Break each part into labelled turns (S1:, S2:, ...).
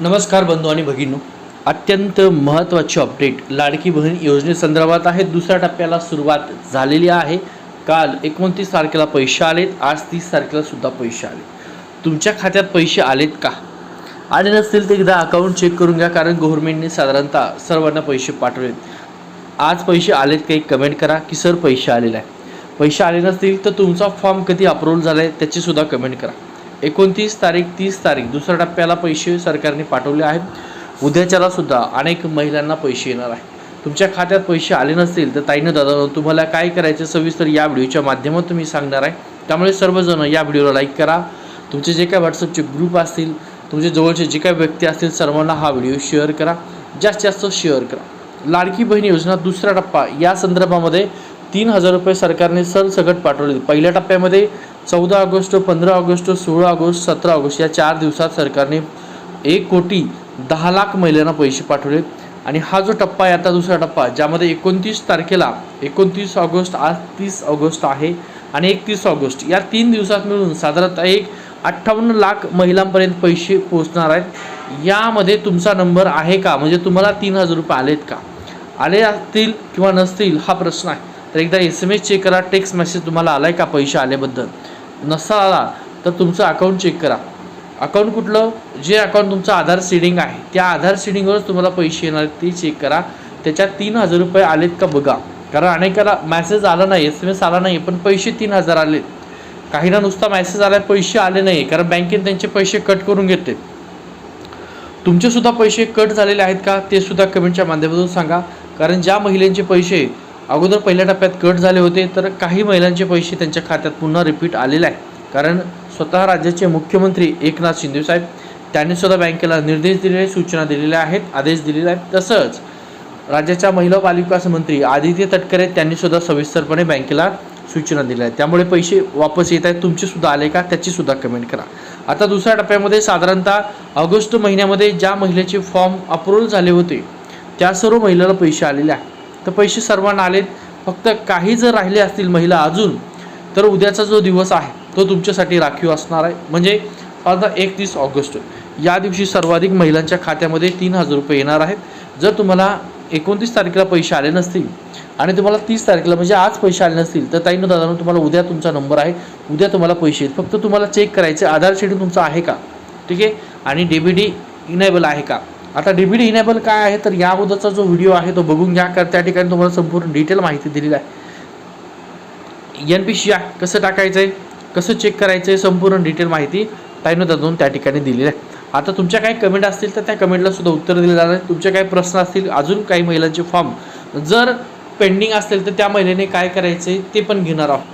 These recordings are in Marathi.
S1: नमस्कार बंधू आणि भगिनी. अत्यंत महत्त्वाची अपडेट लाडकी बहीण योजनेसंदर्भात आहे. दुसऱ्या टप्प्याला सुरुवात झालेली आहे. काल एकोणतीस तारखेला पैसे आलेत. आज तीस तारखेला सुद्धा पैसे आले तुमच्या खात्यात पैसे आलेत का? आले नसतील तर एकदा अकाउंट चेक करून घ्या कारण गव्हर्नमेंटने साधारणतः सर्वांना पैसे पाठवलेत. आज पैसे आलेत काही कमेंट करा की सर पैसे आलेले आहे पैसे आले नसतील तर तुमचा फॉर्म कधी अप्रूव्ह झाला आहे त्याचीसुद्धा कमेंट करा. एकोणतीस तारीख तीस तारीख दुसऱ्या टप्प्याला पैसे सरकारने पाठवले आहेत. उद्याच्याला सुद्धा अनेक महिलांना पैसे येणार आहे तुमच्या खात्यात पैसे आले नसतील तर ताईनं दादा तुम्हाला काय करायचं सविस्तर या व्हिडिओच्या माध्यमातून मी सांगणार आहे. त्यामुळे सर्वजण या व्हिडिओला लाईक करा. तुमचे जे काय व्हॉट्सअपचे ग्रुप असतील तुमच्या जवळचे जे काही व्यक्ती असतील सर्वांना हा व्हिडिओ शेअर करा. जास्तीत जास्त शेअर करा. लाडकी बहीण योजना दुसरा टप्पा. या संदर्भामध्ये तीन हजार रुपये सरकारने सरसकट पाठवले. पहिल्या टप्प्यामध्ये चौदा ऑगस्ट पंधरा ऑगस्ट सोळा ऑगस्ट सतरा ऑगस्ट या चार दिवसात सरकारने एक कोटी दहा लाख महिलांना पैसे पाठवले. आणि हा जो टप्पा आहे आता दुसरा टप्पा ज्यामध्ये एकोणतीस तारखेला एकोणतीस ऑगस्ट आज तीस ऑगस्ट आहे आणि एकतीस ऑगस्ट या तीन दिवसात मिळून साधारणतः एक अठ्ठावन्न लाख महिलांपर्यंत पैसे पोहोचणार आहेत. यामध्ये तुमचा नंबर आहे का? म्हणजे तुम्हाला तीन हजार रुपये आलेत का? आले असतील किंवा नसतील हा प्रश्न आहे. तर एकदा एस एम एस चेक करा टेक्स्ट मेसेज तुम्हाला आला आहे का पैसे आल्याबद्दल? नसा आला तर तुमचं अकाउंट चेक करा. अकाउंट कुठलं? जे अकाउंट तुमचं आधार सीडिंग आहे त्या आधार सीडिंगवरच तुम्हाला पैसे येणार ते चेक करा. त्याच्यात तीन हजार रुपये आलेत का बघा. कारण अनेकाला मेसेज आला नाही एस एम एस आला नाही पण पैसे तीन हजार आले काहींना नुसता मेसेज आला पैसे आले नाही कारण बँकेत त्यांचे पैसे कट करून घेते तुमचेसुद्धा पैसे कट झालेले आहेत का? ते सुद्धा कमेंटच्या माध्यमातून सांगा. कारण ज्या महिलांचे पैसे अगोदर पहिल्या टप्प्यात कट झाले होते तर काही महिलांचे पैसे त्यांच्या खात्यात पुन्हा रिपीट आलेले आहे. कारण स्वतः राज्याचे मुख्यमंत्री एकनाथ शिंदेसाहेब त्यांनी सुद्धा बँकेला निर्देश दिलेले सूचना दिलेल्या आहेत आदेश दिलेले आहेत. तसंच राज्याच्या महिला बालविकास मंत्री आदित्य तटकरे त्यांनी सुद्धा सविस्तरपणे बँकेला सूचना दिल्या आहेत. त्यामुळे पैसे वापस येत आहेत. तुमचे सुद्धा आले का? त्याची सुद्धा कमेंट करा. आता दुसऱ्या टप्प्यामध्ये साधारणतः ऑगस्ट महिन्यामध्ये ज्या महिलेचे फॉर्म अप्रूव्हल झाले होते त्या सर्व महिलेला पैसे आलेले आहेत. तर पैसे सर्वांना आलेत. फक्त काही जर राहिले असतील महिला अजून तर उद्याचा जो दिवस आहे तो तुमच्यासाठी राखीव असणार आहे. म्हणजे आता एकतीस ऑगस्ट या दिवशी सर्वाधिक महिलांच्या खात्यामध्ये तीन हजार रुपये येणार आहेत. जर तुम्हाला एकोणतीस तारखेला पैसे आले नसतील आणि तुम्हाला तीस तारखेला म्हणजे आज पैसे आले नसतील तर ताईनं दादानं तुम्हाला उद्या तुमचा नंबर आहे. उद्या तुम्हाला पैसे आहेत. फक्त तुम्हाला चेक करायचे आधार शेड्यूल तुमचा आहे का? ठीक आहे? आणि डी बी डी इनेबल आहे का? आता डी बी इनेबल काय आहे तर या अगोदरचा जो व्हिडिओ आहे तो बघून घ्या कारण त्या ठिकाणी तुम्हाला संपूर्ण डिटेल माहिती दिलेली आहे. एन पी सी आय कसं टाकायचं आहे कसं चेक करायचं आहे संपूर्ण डिटेल माहिती ताईनं दादून त्या ठिकाणी दिलेली आहे. आता तुमच्या काही कमेंट असतील तर त्या कमेंटला सुद्धा उत्तर दिलं जाणार. आहे तुमचे काही प्रश्न असतील अजून काही महिलांचे फॉर्म जर पेंडिंग असेल तर त्या महिलेने काय करायचं आहे ते पण घेणार आहोत.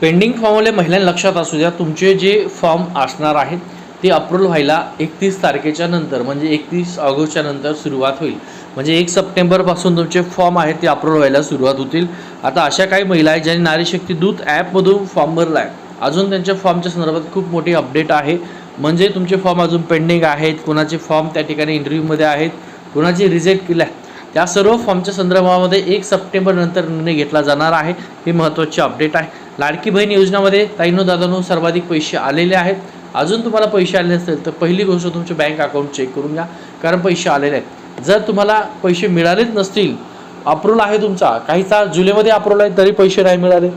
S1: पेंडिंग फॉर्मवाले महिलांना लक्षात असू द्या तुमचे जे फॉर्म असणार आहेत ते अप्रूव्हल व्हायला एकतीस तारखेच्या नंतर म्हणजे एकतीस ऑगस्टच्या नंतर सुरुवात होईल. म्हणजे एक सप्टेंबरपासून तुमचे फॉर्म आहेत ते अप्रूव्ह व्हायला सुरुवात होतील. आता अशा काही महिला आहेत ज्यांनी नारीशक्ती दूत ॲपमधून फॉर्म भरला आहे. अजून त्यांच्या फॉर्मच्या संदर्भात खूप मोठी अपडेट आहे. म्हणजे तुमचे फॉर्म अजून पेंडिंग आहेत कोणाचे फॉर्म त्या ठिकाणी इंटरव्ह्यूमध्ये आहेत कोणाचे रिजेक्ट केले आहेत त्या सर्व फॉर्मच्या संदर्भामध्ये एक सप्टेंबर नंतर निर्णय घेतला जाणार आहे. हे महत्त्वाची अपडेट आहे. लाडकी बहीण योजनामध्ये ताईनो दादानो सर्वाधिक पैसे आलेले आहेत. अजून तुम्हाला पैसे आले नसतील तर पहिली गोष्ट तुमचे बँक अकाउंट चेक करून घ्या. कारण पैसे आलेले आहेत जर तुम्हाला पैसे मिळालेच नसतील अप्रूव्हल आहे तुमचा. काहीचा जुलैमध्ये अप्रूव्हल आहे तरी पैसे नाही मिळाले.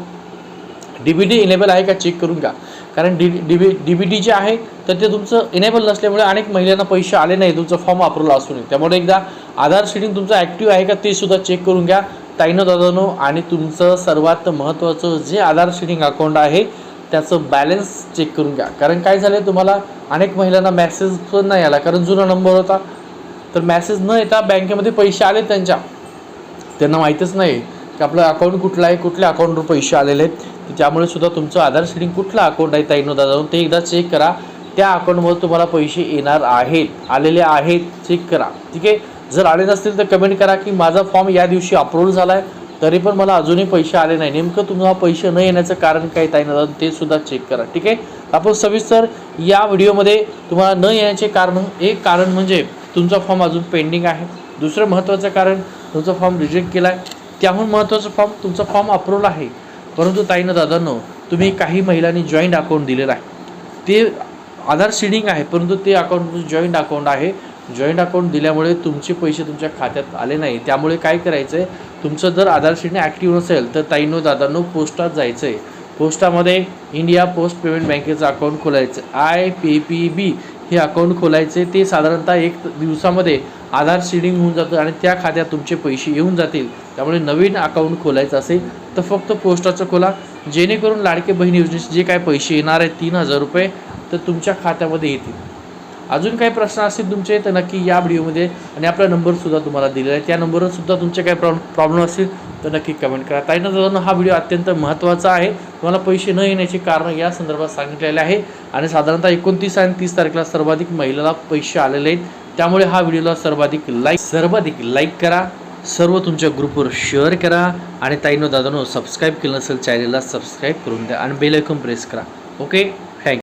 S1: डी बी डी इनेबल आहे का चेक करून घ्या. कारण D D B D B D जे आहे तर ते तुमचं इनेबल नसल्यामुळे अनेक महिलांना पैसे आले नाही तुमचं फॉर्म अप्रूव्हल असून त्यामुळे एकदा आधार शेडिंग तुमचं ॲक्टिव्ह आहे का ते सुद्धा चेक करून घ्या. ताईनो दादानो आणि तुमचं सर्वात महत्त्वाचं जे आधार शेडिंग अकाउंट आहे त्याचं बॅलन्स चेक करून घ्या. कारण काय झालं तुम्हाला अनेक महिलांना मॅसेज पण नाही आला. कारण जुना नंबर होता. तर मॅसेज न येता बँकेमध्ये पैसे आले त्यांच्या. त्यांना माहीतच नाही की आपलं अकाउंट कुठलं आहे कुठल्या अकाउंटवर पैसे आलेले आहेत. त्यामुळे सुद्धा तुमचं आधार शेडिंग कुठलं अकाउंट आहे ताईनो जाऊन ते एकदा चेक करा. त्या अकाउंटमध्ये तुम्हाला पैसे येणार आहेत आलेले आहेत. चेक करा. ठीक आहे? जर आले नसतील तर कमेंट करा की माझा फॉर्म या दिवशी अप्रूव्ह झाला आहे तरी पण मला अजूनही पैसे आले नाही. नेमकं तुम्हाला पैसे न येण्याचं कारण काय ताईनो दादा ते सुद्धा चेक करा ठीक आहे? आपण सविस्तर या व्हिडिओमध्ये तुम्हाला न येण्याचे कारण एक कारण म्हणजे तुमचा फॉर्म अजून पेंडिंग आहे. दुसरं महत्त्वाचं कारण तुमचा फॉर्म रिजेक्ट केला आहे त्याहून महत्त्वाचं फॉर्म तुमचा फॉर्म अप्रूव्ह आहे. परंतु ताईनं दादांनो तुम्ही काही महिलांनी जॉईंट अकाउंट दिलेलं आहे. ते आधार सीडिंग आहे परंतु ते अकाउंट जॉईंट अकाउंट आहे. जॉईंट अकाउंट दिल्यामुळे तुमचे पैसे तुमच्या खात्यात आले नाही. त्यामुळे काय करायचं आहे तुमचं जर आधार शीटने ॲक्टिव्ह नसेल तर ताईनो दादांनो पोस्टात जायचं आहे पोस्टामध्ये इंडिया पोस्ट पेमेंट बँकेचं अकाउंट खोलायचं. आय पी पी बी हे अकाउंट खोलायचे ते साधारणतः एक दिवसामध्ये आधार सीडिंग होऊन जातं आणि त्या खात्यात तुमचे पैसे येऊन जातील. त्यामुळे नवीन अकाउंट खोलायचं असेल तर फक्त पोस्टाचं खोला. जेणेकरून लाडके बहीण योजनेचे जे काय पैसे येणार आहेत तीन हजार रुपये तर तुमच्या खात्यामध्ये येतील. अजून काही प्रश्न असतील तुमचे तर नक्की या व्हिडिओमध्ये आणि आपला नंबरसुद्धा तुम्हाला दिलेला आहे. त्या नंबरवर सुद्धा तुमचे काही प्रॉब्लेम प्रॉब्लेम असतील तर नक्की कमेंट करा. ताईनं दादांना हा व्हिडिओ अत्यंत महत्त्वाचा आहे. तुम्हाला पैसे न येण्याची कारणं या संदर्भात सांगितलेले आहे. आणि साधारणतः एकोणतीस आणि तीस तारखेला सर्वाधिक महिलेला पैसे आलेले आहेत. त्यामुळे हा व्हिडिओला सर्वाधिक लाईक सर्वाधिक लाईक करा. सर्व तुमच्या ग्रुपवर शेअर करा. आणि ताईनो दादानो सबस्क्राईब केलं नसेल चॅनलला सबस्क्राईब करून द्या. आणि बेल आयकॉन प्रेस करा. ओके